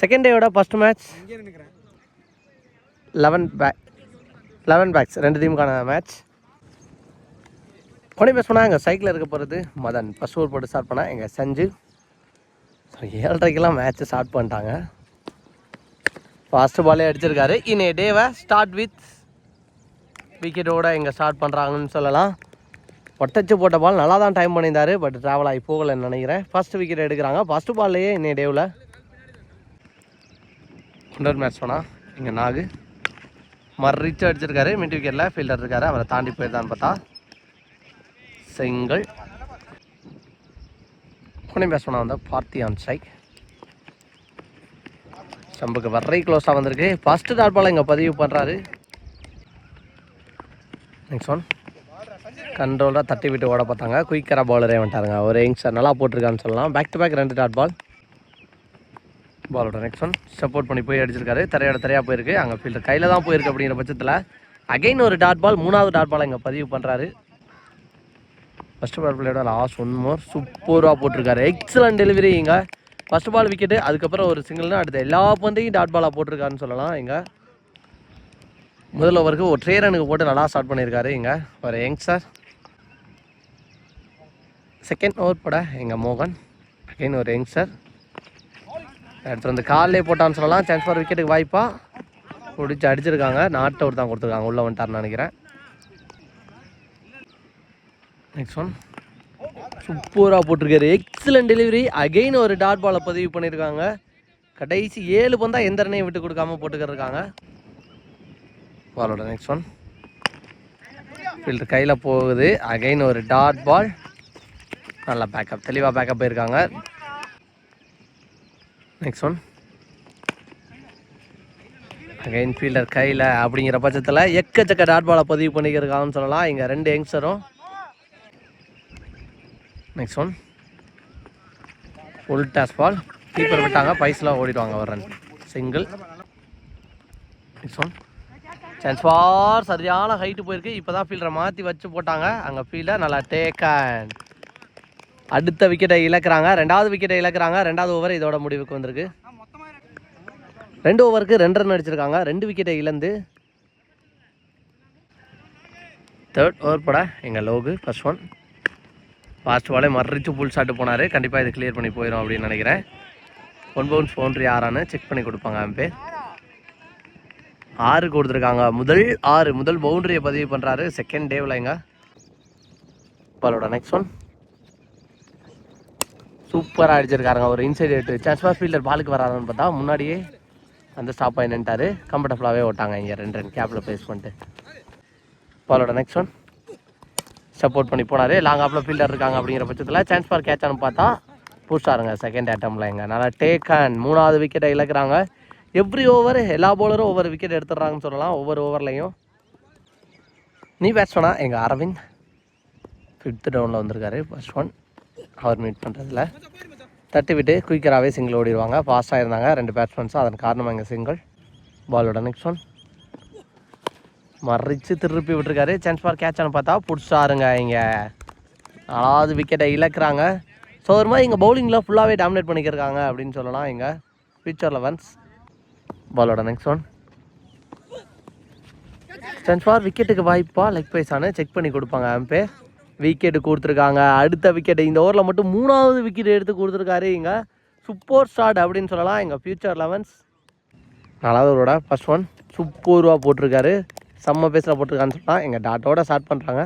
Second டேயோட first match eleven pack eleven packs ரெண்டு டீமுக்கான match கொண்டு பேச போனால் எங்கள் சைக்கிளில் இருக்க போகிறது மதன் ஃபஸ்ட் ஓவர் போட்டு ஸ்டார்ட் பண்ணால் எங்கள் சஞ்சு. ஸோ ஏழரைக்கெல்லாம் மேட்ச் ஸ்டார்ட் பண்ணிட்டாங்க. ஃபாஸ்ட் பாலே அடிச்சிருக்காரு. இன்னைய டேவை ஸ்டார்ட் வித் விக்கெட்டோட இங்கே ஸ்டார்ட் பண்ணுறாங்கன்னு சொல்லலாம். ஒட்டச்சு போட்ட பால் நல்லா தான் டைம் பண்ணியிருந்தார் பட் ட்ராவல் ஆகி போகலைன்னு நினைக்கிறேன். ஃபர்ஸ்ட் விக்கெட் எடுக்கிறாங்க. ஃபஸ்ட்டு பால்லையே இன்னைய டேவில் இன்னொரு மேட்ச் போனால் இங்கே நாகு. மறிச்சு அடிச்சிருக்காரு மிட் விக்கெட்டில் ஃபீல்டர் இருக்காரு அவரை தாண்டி போயிருந்தான்னு பார்த்தா செங்கல். புனே பேட்ஸ்மேனாக வந்தால் பார்த்தி ஆன் ஸ்ட்ரைக் சம்புக்கு வர்றை க்ளோஸாக வந்திருக்கு. ஃபஸ்ட்டு டாட் பால் இங்கே பதிவு பண்ணுறாரு நெக்ஸ்ட் ஒன் கண்ட்ரோலாக தட்டி விட்டு ஓட பார்த்தாங்க. குயிக்கராக பவுலரே வந்துட்டாருங்க. ஒரு யங்ஸ்டர் நல்லா போட்டிருக்கான்னு சொல்லலாம். பேக் டு பேக் ரெண்டு டாட் பால். பாலோட நெக்ஸ்ட் ஒன் சப்போர்ட் பண்ணி போய் அடிச்சிருக்காரு. தரையோட தரையாக போயிருக்கு. அங்கே ஃபீல்டர் கையில் தான் போயிருக்கு அப்படிங்கிற பட்சத்தில் அகைன் ஒரு டாட் பால் மூணாவது டாட் பால் இங்கே பதிவு பண்ணுறாரு ஃபஸ்ட்டு பால் பிளேயோட லாஸ்ட் ஒன் மோர் சூப்பராக போட்டிருக்காரு. எக்ஸலன்ட் டெலிவரி இங்கே. ஃபஸ்ட் பால் விக்கெட்டு அதுக்கப்புறம் ஒரு சிங்கிள்னா அடுத்த எல்லா பந்தையும் டாட் பாலாக போட்டிருக்காருன்னு சொல்லலாம் இங்கே. முதல் ஓவருக்கு ஒரு ட்ரே ரனுக்கு போட்டு நல்லா ஸ்டார்ட் பண்ணியிருக்காரு இங்கே. ஒரு யங்ஸ்டர் செகண்ட் ஓவர் போட எங்கள் மோகன். அகைன் ஒரு யங்ஸ்டர் அடுத்து வந்து காலிலே போட்டான்னு சொல்லலாம். சான்ஸ் ஃபார் விக்கெட்டுக்கு வாய்ப்பாக பிடிச்சி அடிச்சிருக்காங்க. நாட் அவுட் தான் கொடுத்துருக்காங்க. உள்ளே வந்துட்டார்னு நினைக்கிறேன். நெக்ஸ்ட் ஒன் சூப்பராக போட்டிருக்காரு. எக்ஸலன்ட் டெலிவரி அகைன் ஒரு டாட் பாலை பதிவு பண்ணியிருக்காங்க. கடைசி ஏழு பந்தா எந்த ரனையும் விட்டு கொடுக்காம போட்டுக்கிருக்காங்க பாலோட நெக்ஸ்ட் ஒன் ஃபீல்டர் கையில் போகுது. அகைன் ஒரு டாட் பால் நல்லா பேக்கப் தெளிவாக பேக்கப் போயிருக்காங்க. நெக்ஸ்ட் ஒன் அகைன் ஃபீல்டர் கையில் அப்படிங்கிற பட்சத்தில் எக்கச்சக்க டாட் பாலை பதிவு பண்ணிக்கிறதுக்காகனு சொல்லலாம். இங்கே ரெண்டு யங்ஸ்டரும் next one full toss ball keeper விட்டாங்க பைஸ்லாம் ஓடிடுவாங்க ஒரு run single next one chance for சரியான ஹைட்டு போயிருக்கு. இப்போ தான் ஃபீல்டரை மாற்றி வச்சு போட்டாங்க. அங்கே ஃபீல்டை நல்லா டேக் அண்ட் அடுத்த விக்கெட்டை இழக்கிறாங்க. ரெண்டாவது விக்கெட்டை இழக்கிறாங்க. ரெண்டாவது ஓவர் இதோட முடிவுக்கு வந்திருக்கு. ரெண்டு ஓவருக்கு ரெண்டு ரன் அடிச்சிருக்காங்க. ரெண்டு விக்கெட்டை இழந்து. தேர்ட் ஓவர் போட எங்கள் லோகு ஃபர்ஸ்ட் ஒன் ஃபாஸ்ட் பாலே மறிச்சு புல் ஷாட்டு போனார். கண்டிப்பாக இது கிளியர் பண்ணி போயிடும் அப்படின்னு நினைக்கிறேன். ஒன் பவுன்ஸ் பவுண்ட்ரி ஆறான்னு செக் பண்ணி கொடுப்பாங்க அம்பே. ஆறு கொடுத்துருக்காங்க. முதல் ஆறு முதல் பவுண்டரியை பதிவு பண்ணுறாரு செகண்ட் டேவில் எங்க? பாலோட நெக்ஸ்ட் ஒன் சூப்பராக அடிச்சிருக்காருங்க ஒரு இன்சைட் எட்டு சஸ்மா ஃபீல்டர் பாலுக்கு வராதுன்னு பார்த்தா முன்னாடியே அந்த ஸ்டாப் ஆகி நின்ட்டாரு கம்ஃபர்டபுளாகவே ஓட்டாங்க இங்கே ரெண்டு ரெண்டு கேப்பில் பேஸ் பண்ணிட்டு. பாலோட நெக்ஸ்ட் ஒன் சப்போர்ட் பண்ணி போனார். லாங் ஆப்பில் ஃபீல்டர் இருக்காங்க அப்படிங்கிற பட்சத்தில் சான்ஸ் ஃபார் கேட்சான்னு பார்த்தா புஷ்ஷாருங்க செகண்ட் அட்டம்ல எங்க நல்லா டேக் அண்ட் மூணாவது விக்கெட்டை இழக்கிறாங்க. எவ்ரி ஓவர் எல்லா பவுலரும் ஒவ்வொரு விக்கெட் எடுத்துடுறாங்கன்னு சொல்லலாம். ஒவ்வொரு ஓவர்லையும் நீ பேட்ஸ்மேனா எங்கள் அரவிந்த். ஃபிஃப்த் டவுனில் வந்திருக்காரு. ஃபர்ஸ்ட் ஒன் அவர் மீட் பண்ணுறதில்ல தட்டி விட்டு குயிக்கராகவே சிங்கிள் ஓடிடுவாங்க ஃபாஸ்ட்டாக இருந்தாங்க. ரெண்டு பேட்ஸ்மேன்ஸும் அதன் காரணமாக இங்கே சிங்கிள் பாலோட நெக்ஸ்ட் ஒன் மறிச்சு திருப்பி விட்டுருக்காரு. சான்ஸ் ஃபார் கேட்சான்னு பார்த்தா புடிச்சாருங்க இங்கே. அதாவது விக்கெட்டை இழக்கிறாங்க. ஸோ ஒரு மாதிரி இங்கே பவுலிங்கில் ஃபுல்லாகவே டாமினேட் பண்ணிக்கிருக்காங்க அப்படின்னு சொல்லலாம் இங்கே. ஃபியூச்சர் லெவன்ஸ் பாலோட நெக்ஸ்ட் ஒன் சான்ஸ் ஃபார் விக்கெட்டுக்கு வாய்ப்பா லெக் பைஸானு செக் பண்ணி கொடுப்பாங்க அம்பே. விக்கெட்டு கொடுத்துருக்காங்க. அடுத்த விக்கெட்டு இந்த ஓவரில் மட்டும் மூணாவது விக்கெட் எடுத்து கொடுத்துருக்காரு இங்கே. சூப்பர் ஸ்டார்ட் அப்படின்னு சொல்லலாம். எங்கள் ஃபியூச்சர் லெவன்ஸ் நாலாவது ஓவரோட ஃபர்ஸ்ட் ஒன் சூப்பர்வாக போட்டிருக்காரு. செம்ம பேஸில் போட்டிருக்கான்னு சொல்லலாம். எங்கள் டாட்டோட ஸ்டார்ட் பண்ணுறாங்க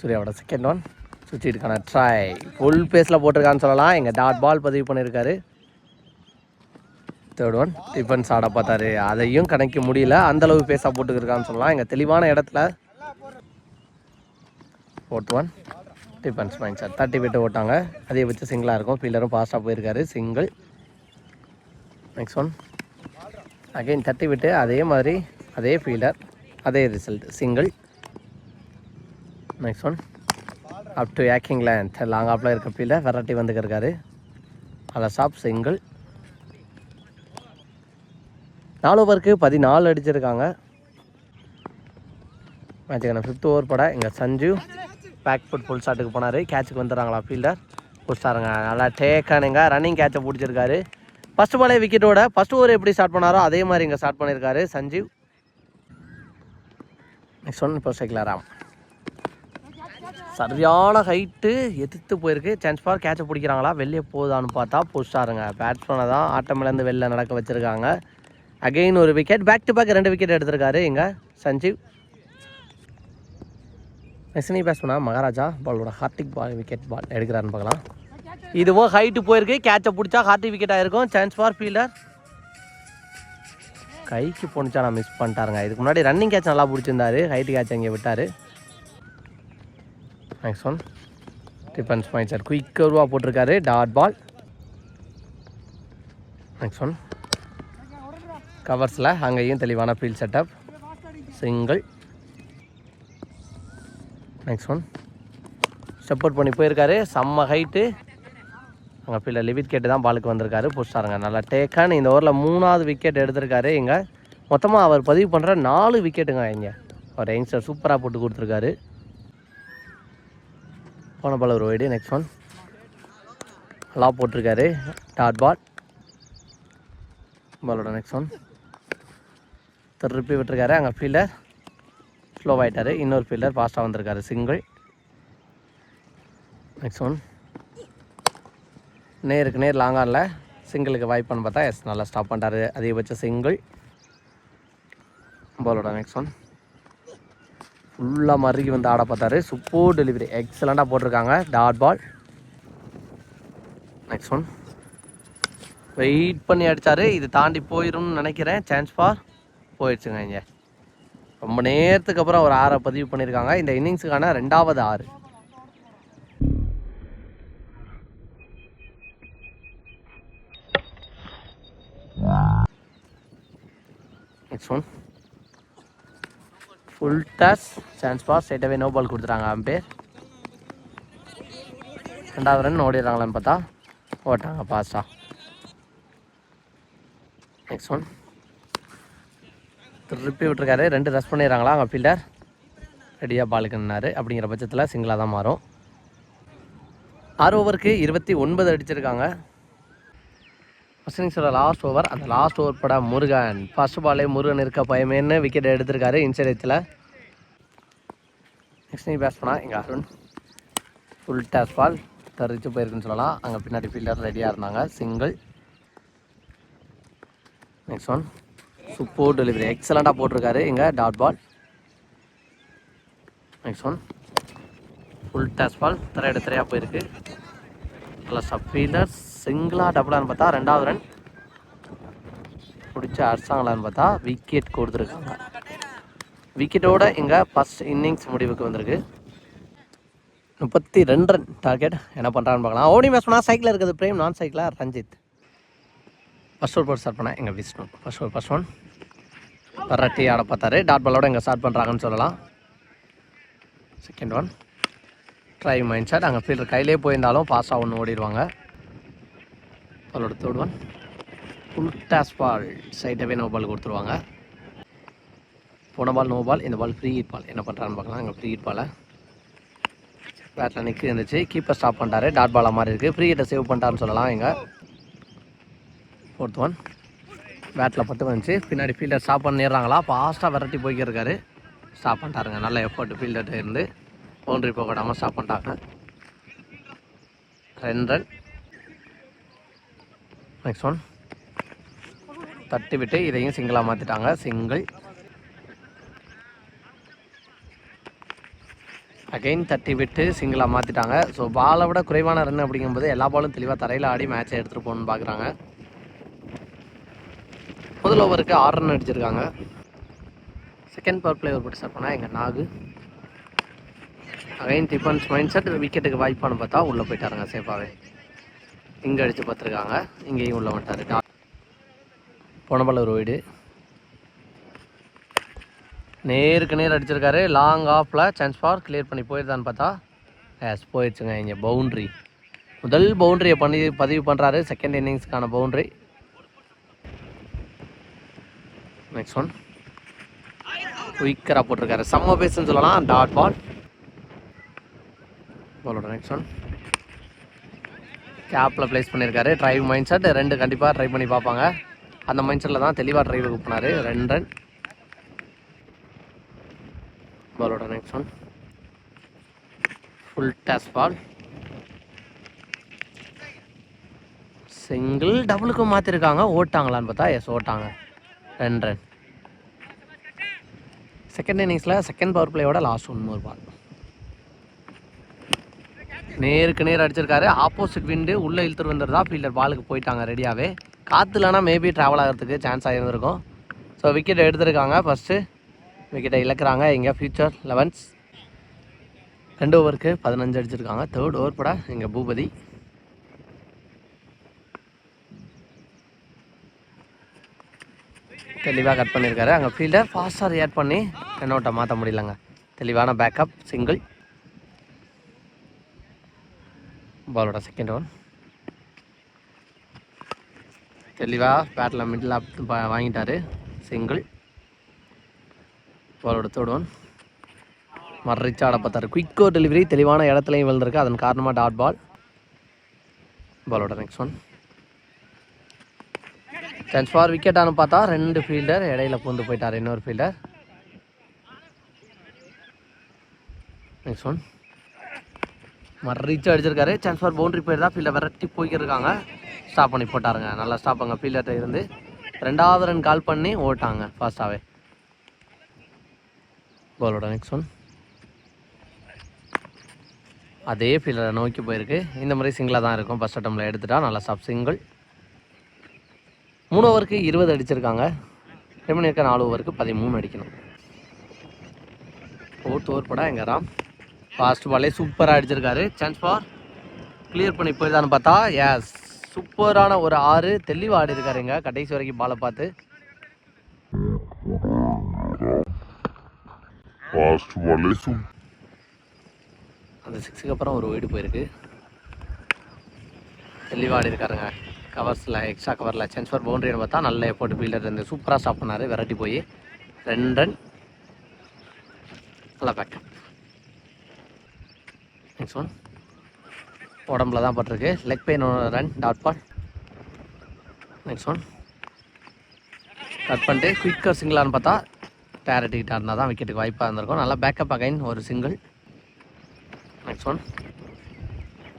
சூர்யாவோட செகண்ட் ஒன் சுற்றிட்டுக்கான ட்ரை ஃபுல் பேஸில் போட்டிருக்கான்னு சொல்லலாம். எங்கள் டாட் பால் பதிவு பண்ணியிருக்காரு தேர்ட் ஒன் டிஃபன்ஸ் ஆட பார்த்தாரு. அதையும் கணக்க முடியல. அந்தளவு பேஸாக போட்டுக்கிருக்கான்னு சொல்லலாம். எங்கள் தெளிவான இடத்துல fourth one defence mind sir தட்டி விட்டு ஓட்டாங்க. அதிகபட்ச சிங்கிளாக இருக்கும். ஃபீல்டரும் ஃபாஸ்ட்டாக போயிருக்காரு. சிங்கிள் நெக்ஸ்ட் ஒன் அகைன் தட்டி விட்டு அதே மாதிரி அதே ஃபீல்டர் அதே result single next one up to ஏக்கிங் land long ஆப்பில் இருக்க ஃபீல்டர் வெரைட்டி வந்துக்கிருக்காரு அதில் ஸ்டாப் சிங்கிள் நாலு ஓவருக்கு பதினாலு அடிச்சிருக்காங்க. மேட்சுக்கான ஃபிஃப்த் ஓவர் பட. எங்கள் சஞ்சு. பேக் ஃபுட் ஃபுல் ஷாட்டுக்கு போனார். கேட்சுக்கு வந்துடுறாங்களா ஃபீல்டர் புடிச்சாருங்க நல்லா டேக்கானுங்க ரன்னிங் கேட்சை பிடிச்சிருக்காரு. ஃபர்ஸ்ட் பாலே விக்கெட்டோட ஃபஸ்ட் ஓவர் எப்படி ஸ்டார்ட் பண்ணாரோ அதே மாதிரி இங்கே ஸ்டார்ட் பண்ணியிருக்காரு சஞ்சீவ். நெக்ஸ்ட் ஒன் இப்போ சைக்கிள் சரியான ஹைட்டு எதிர்த்து போயிருக்கு. சான்ஸ் பார் கேட்சை பிடிக்கிறாங்களா? வெளியே போகுதான்னு பார்த்தா புஷ்டாருங்க பேட்ஸ்மேனை தான் ஆட்டமிலேருந்து வெளில நடக்க வச்சுருக்காங்க. அகைன் ஒரு விக்கெட் பேக் டு பேக் ரெண்டு விக்கெட் எடுத்திருக்காரு இங்கே சஞ்சீவ். மெஸ்னி பேட்ஸ்மேனா மகாராஜா பாலோட ஹார்டிக் பால் விக்கெட் பால் எடுக்கிறாருன்னு பார்க்கலாம். இதுவோ ஹைட்டு போயிருக்கு கேட்சை பிடிச்சா ஹார்டிக் விக்கெட் ஆகிருக்கும் சான்ஸ் ஃபார் ஃபீல்டர் கைக்கு போணுச்சா நான் மிஸ் பண்ணிட்டாருங்க. இதுக்கு முன்னாடி ரன்னிங் கேட்ச் நல்லா பிடிச்சிருந்தாரு. ஹைட்டு கேட்ச் அங்கே விட்டார். Next one defence point sir quick கர்வாக போட்டிருக்காரு டாட் பால் நெக்ஸ்ட் ஒன் கவர்ஸில் அங்கேயும் தெளிவான field setup single next one support பண்ணி போயிருக்காரு. செம்ம ஹைட்டு அங்கே ஃபீல்டர் லிவிட் கேட்டு தான் பாலுக்கு வந்திருக்காரு. புஷ்டாருங்க நல்லா டேக்கான இந்த ஓவரில் மூணாவது விக்கெட் எடுத்திருக்காரு. இங்கே மொத்தமாக அவர் பதிவு பண்ணுற நாலு விக்கெட்டுங்க இங்கே. அவர் யங்ஸ்டர் சூப்பராக போட்டு கொடுத்துருக்காரு. போன பால் ஒரு வைடு நெக்ஸ்ட் ஒன் நல்லா போட்டிருக்காரு. டாட் பால் பாலோட நெக்ஸ்ட் ஒன் திருப்பி விட்டுருக்காரு. அங்கே ஃபீல்டர் ஸ்லோவாகிட்டார் ஆகிட்டாரு இன்னொரு ஃபீல்டர் ஃபாஸ்ட்டாக வந்திருக்காரு. சிங்கிள் நெக்ஸ்ட் ஒன் நேருக்கு நேர் லாங்கானில் சிங்கிளுக்கு வாய்ப்பான்னு பார்த்தா எஸ் நல்லா ஸ்டாப் பண்ணிட்டாரு. அதிகபட்ச சிங்கிள் பாலோட நெக்ஸ்ட் ஒன் ஃபுல்லாக மறுகி வந்து ஆட பார்த்தாரு. சூப்பர் டெலிவரி எக்ஸலண்ட்டாக போட்டிருக்காங்க. Dot ball next one wait பண்ணி அடித்தார் இது தாண்டி போயிடும்னு நினைக்கிறேன். சான்ஸ் ஃபார் போயிடுச்சுங்க இங்கே. ரொம்ப நேரத்துக்கு அப்புறம் ஒரு ஆறை பதிவு பண்ணியிருக்காங்க. இந்த இன்னிங்ஸுக்கான ரெண்டாவது ஆறு. Next one full toss chance pass ஸ்ட்ரைட்டாகவே no ball கொடுத்துட்டாங்க. அம்பேர் ரெண்டாவது ரன் ஓடிடுறாங்களான்னு பார்த்தா? ஓட்டாங்க பாஸ்டா நெக்ஸ்ட் ஒன் திருப்பி விட்டுருக்காரு. ரெண்டு ரஸ் பண்ணிடுறாங்களா அங்கே ஃபீல்டர் ரெடியாக பாலுக்குன்னாரு அப்படிங்கிற பட்சத்தில் சிங்கிளாக தான் மாறும். ஆறு ஓவருக்கு இருபத்தி ஒன்பது அடிச்சிருக்காங்க. ஃபஸ்ட் இன்னிங்ஸோட லாஸ்ட் ஓவர் அந்த லாஸ்ட் ஓவர் பட முருகன். ஃபர்ஸ்ட் பாலே முருகன் இருக்க பயமேன்னு விக்கெட் எடுத்திருக்காரு இன்சைடத்தில் நெக்ஸ்ட் நீ பேஸ் பண்ணால் எங்கள் அருண். ஃபுல் டேஸ் பால் தரிச்சு போயிருக்குன்னு சொல்லலாம். அங்கே பின்னாடி ஃபீல்டர் ரெடியாக இருந்தாங்க. Single next one super delivery எக்ஸலண்ட்டாக போட்டிருக்காரு. இங்கே dot ball next one full toss ball திரையிட திரையாக போயிருக்கு. நல்லா சப் ஃபீல்டர் சிங்கிளாக டபுளான்னு பார்த்தா ரெண்டாவது ரன் பிடிச்ச அடிச்சாங்களான்னு பார்த்தா விக்கெட் கொடுத்துருக்காங்க. விக்கெட்டோட இங்கே ஃபஸ்ட் இன்னிங்ஸ் முடிவுக்கு வந்திருக்கு. முப்பத்தி ரெண்டு ரன் டார்கெட் என்ன பண்ணுறான்னு பார்க்கலாம். ஓடி மேஸ் பண்ணால் சைக்கிள் இருக்குது. பிரேம் நான் சைக்கிளாக ரஞ்சித். ஃபஸ்ட் ஒரு போட்டு ஸ்டார்ட் பண்ணேன் எங்கள் விஷ்ணு. ஃபஸ்ட் ஒரு ஃபஸ்ட் ஒன் வரட்டி ஆட பார்த்தாரு. டாட் பாலோட இங்கே ஸ்டார்ட் பண்ணுறாங்கன்னு சொல்லலாம். Second one try mind set அங்கே ஃபீல்டர் கையிலே போயிருந்தாலும் பாஸ் ஆகணும் ஓடிடுவாங்க. பாலோட third one full toss ball சைட்டாகவே no ball கொடுத்துருவாங்க. போன பால் நோ பால் இந்த பால் ஃப்ரீ ஹீட் பால் என்ன பண்ணுறான்னு பார்க்கலாம். அங்கே ஃப்ரீ ஹீட் பாலை பேட்டில் நிற்கி இருந்துச்சு. கீப்பர் ஸ்டாப் பண்ணிட்டாரு. டாட் பாலாக மாதிரி இருக்குது ஃப்ரீ ஹீட்டை சேவ் பண்ணிட்டாருன்னு சொல்லலாம் இங்கே. ஃபோர்த் ஒன் பேட்டில் பட்டு வந்துச்சு. பின்னாடி ஃபீல்டர் ஸ்டாப் பண்ணிடுறாங்களா ஃபாஸ்ட்டாக விரட்டி போய்க்கிருக்காரு ஸ்டாப் பண்ணிட்டாருங்க நல்ல எஃபர்ட் ஃபீல்டர்கிட்ட இருந்து. பவுண்ட்ரி போக விடாமல் ஸ்டாப் பண்ணிட்டாங்க ரெண்டு ரன் நெக்ஸ்ட் ஒன் தட்டி விட்டு இதையும் சிங்கிளாக மாற்றிட்டாங்க சிங்கிள் அகைன் தட்டி விட்டு சிங்கிளாக மாற்றிட்டாங்க ஸோ பாலை விட குறைவான ரன் அப்படிங்கும்போது எல்லா பாலும் தெளிவாக தரையில் ஆடி மேட்சை எடுத்துகிட்டு போகணும்னு பார்க்குறாங்க முதல் ஓவருக்கு ஆறு ரன் அடிச்சிருக்காங்க. செகண்ட் பவர் பிளே ஒரு பட்டு ஸ்டார்ட் பண்ணால் எங்கள் Nagu. Again defence mind set விக்கெட்டுக்கு வாய்ப்பானு பார்த்தா உள்ளே போயிட்டாருங்க சேஃபாகவே இங்கே அடித்து பார்த்துருக்காங்க. இங்கேயும் உள்ளே வந்துட்டாரு. பொனபலூர் ஒரு வீடு. நேருக்கு நேர் அடிச்சிருக்காரு. லாங் ஆஃபில் சான்ஸ் ஃபார் கிளியர் பண்ணி போயிருந்தான்னு பார்த்தா எஸ் போயிடுச்சுங்க. இங்கே பவுண்ட்ரி முதல் பவுண்ட்ரியை பண்ணி பதிவு பண்ணுறாரு செகண்ட் இன்னிங்ஸ்க்கான பவுண்ட்ரி நெக்ஸ்ட் ஒன் குயிக்கராக போட்டிருக்காரு. செம்ம பேஸ்னு சொல்லலாம். டாட் பால் பாலோட நெக்ஸ்ட் ஒன் கேப்பில் ப்ளேஸ் பண்ணியிருக்காரு ட்ரைவ் மைண்ட் செட் ரெண்டு கண்டிப்பாக ட்ரை பண்ணி பார்ப்பாங்க. அந்த மைண்ட் செட்டில் தான் தெளிவாக ட்ரைவ் பண்ணார் ரெண்டு ரன் பாலோட next one full toss ball single டபுளுக்கு மாற்றிருக்காங்க ஓட்டாங்களான்னு பார்த்தா எஸ் ஓட்டாங்க. ரெண்டு ரன் செகண்ட் இன்னிங்ஸில் செகண்ட் பவர் பிளேயோட லாஸ்ட் ஒன் மோர் பால் நேருக்கு நேர் அடிச்சிருக்காரு. ஆப்போசிட் விண்டு உள்ளே இழுத்துட்டு வந்துருந்தா ஃபீல்டர் பாலுக்கு போயிட்டாங்க ரெடியாகவே காற்றுலனா மேபி ட்ராவல் ஆகிறதுக்கு சான்ஸ் ஆகியிருந்திருக்கும் ஸோ விக்கெட் எடுத்திருக்காங்க. ஃபஸ்ட்டு விக்கெட்டை இழக்கிறாங்க. இங்கே ஃபியூச்சர் லெவன்ஸ் ரெண்டு ஓவருக்கு பதினஞ்சு அடிச்சிருக்காங்க. தேர்ட் ஓவர் பட இங்கே பூபதி. தெளிவாக கட் பண்ணியிருக்காரு அங்கே ஃபீல்டர் ஃபாஸ்ட்டாக ரியாக்ட் பண்ணி கண்ணோட்டை மாற்ற முடியலங்க. தெளிவான பேக்கப் சிங்கிள் பாலோட செகண்ட் ஒன் தெளிவாக பேட்டில் மிடில் அப் வாங்கிட்டாரு. சிங்கிள் பாலோட தேர்ட் ஒன் மறைச்சா ஆட பார்த்தாரு. குயிக்கோ டெலிவரி தெளிவான இடத்துலையும் விழுந்திருக்கு. அதன் காரணமாக டாட் பால் பாலோட நெக்ஸ்ட் ஒன் சான்ஸ் ஃபார் விக்கெட்டானு பார்த்தா ரெண்டு ஃபீல்டர் இடையில பூந்து போயிட்டார். இன்னொரு ஃபீல்டர் நெக்ஸ்ட் ஒன் ரீச் அடிச்சிருக்காரு. சான்ஸ் ஃபார் பவுண்டரி போயிருந்தா ஃபீல்டர் விரட்டி போய்க்கிருக்காங்க. ஸ்டாப் பண்ணி போட்டாருங்க. நல்லா ஸ்டாப் அங்கே ஃபீல்டர்கிட்ட இருந்து. ரெண்டாவது ரன் கால் பண்ணி ஓட்டாங்க ஃபாஸ்ட்டாகவே பாலோட நெக்ஸ்ட் ஒன் அதே ஃபீல்டரை நோக்கி போயிருக்கு. இந்த மாதிரி சிங்கிளாக தான் இருக்கும். ஃபஸ்ட் அட்டம்ல எடுத்துட்டா. நல்லா ஸ்டாப் சிங்கிள் மூணு ஓவருக்கு இருபது அடிச்சிருக்காங்க. ரெமன் இருக்க நாலு ஓவருக்கு பதிமூணு அடிக்கணும். ஃபோர்த் ஓவர் படம் எங்க ராம். ஃபாஸ்ட் பாலே சூப்பராக அடிச்சிருக்காரு. சான்ஸ் ஃபார் கிளியர் பண்ணி போயிருதான்னு பார்த்தா எஸ் சூப்பரான ஒரு ஆறு. தெளிவாக ஆடி இருக்காருங்க கடைசி வரைக்கும் பாலை பார்த்து. அந்த சிக்ஸுக்கு அப்புறம் ஒரு ஒய்டு போயிருக்கு. தெளிவாக ஆடி இருக்காருங்க கவர்ஸில் எக்ஸ்ட்ரா கவரில் சென்ஸ்ஃபர் பவுண்டரின்னு பார்த்தா நல்ல எஃபோர்ட் ஃபீல்டர் இருந்து சூப்பராக ஸ்டாப் பண்ணார் விரட்டி போய். ரெண்டு ரன் நல்லா பேக் நெக்ஸ்ட் ஒன் உடம்புல தான் பட்டிருக்கு. Leg pain run dot ball next one cut பண்ணிட்டு குயிக்கர் சிங்கிளான்னு பார்த்தா டேரட்டிக்கிட்ட இருந்தால் தான் விக்கெட்டுக்கு வாய்ப்பாக இருந்திருக்கும். நல்லா பேக்கப் அகைன் ஒரு சிங்கிள் நெக்ஸ்ட் ஒன்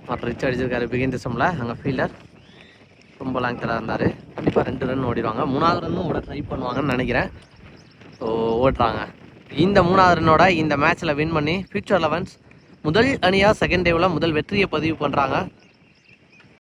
மற்ற ரிச் அடிச்சிருக்காரு பிகின் திசமில் அங்கே ஃபீல்டர் ரொம்ப லாங் தராக இருந்தார். கண்டிப்பாக ரெண்டு ரன் ஓடிடுவாங்க. மூணாவது ரன்னும் ஓட ட்ரை பண்ணுவாங்கன்னு நினைக்கிறேன். ஸோ ஓடுறாங்க. இந்த மூணாவது ரன்னோட இந்த மேட்ச்சில் வின் பண்ணி ஃபியூச்சர் லெவன்ஸ் முதல் அணியாக செகண்ட் டேவில் முதல் வெற்றியை பதிவு பண்ணுறாங்க